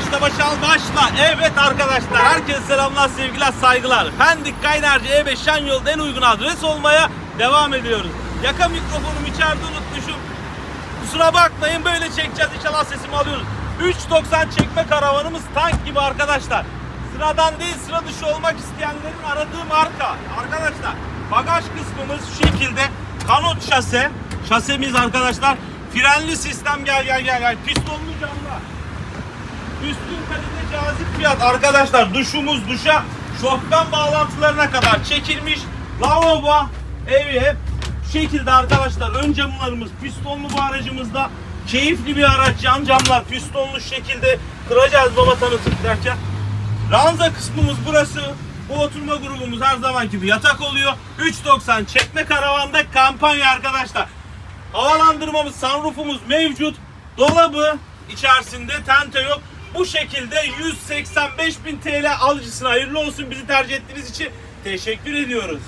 başla başal başla. Evet arkadaşlar herkese selamlar sevgiler saygılar. Pendik Kaynarca E5 Şen yolda en uygun adres olmaya devam ediyoruz. Yaka mikrofonumu içeride unutmuşum. Kusura bakmayın böyle çekeceğiz inşallah sesimi alıyoruz. 3.90 çekme karavanımız tank gibi arkadaşlar. Sıradan değil sıra dışı olmak isteyenlerin aradığı marka. Arkadaşlar bagaj kısmımız şu şekilde kanot şase. Şasemiz arkadaşlar. Frenli sistem gel gel gel gel. Pistonlu camlar. Üstün kalite cazip fiyat arkadaşlar. Duşumuz duşa şofben bağlantılarına kadar çekilmiş. Lavabo evi şu şekilde arkadaşlar. Ön camlarımız pistonlu bu aracımızda. Keyifli bir araç. Yan camlar pistonlu şekilde. Kıracağız baba tanıtıp derken. Ranza kısmımız burası. Bu oturma grubumuz her zaman gibi yatak oluyor. 3.90 çekme karavanda kampanya arkadaşlar. Havalandırmamız, sunroofumuz mevcut. Dolabı içerisinde tente yok. Bu şekilde 185.000 TL alıcısına hayırlı olsun. Bizi tercih ettiğiniz için teşekkür ediyoruz.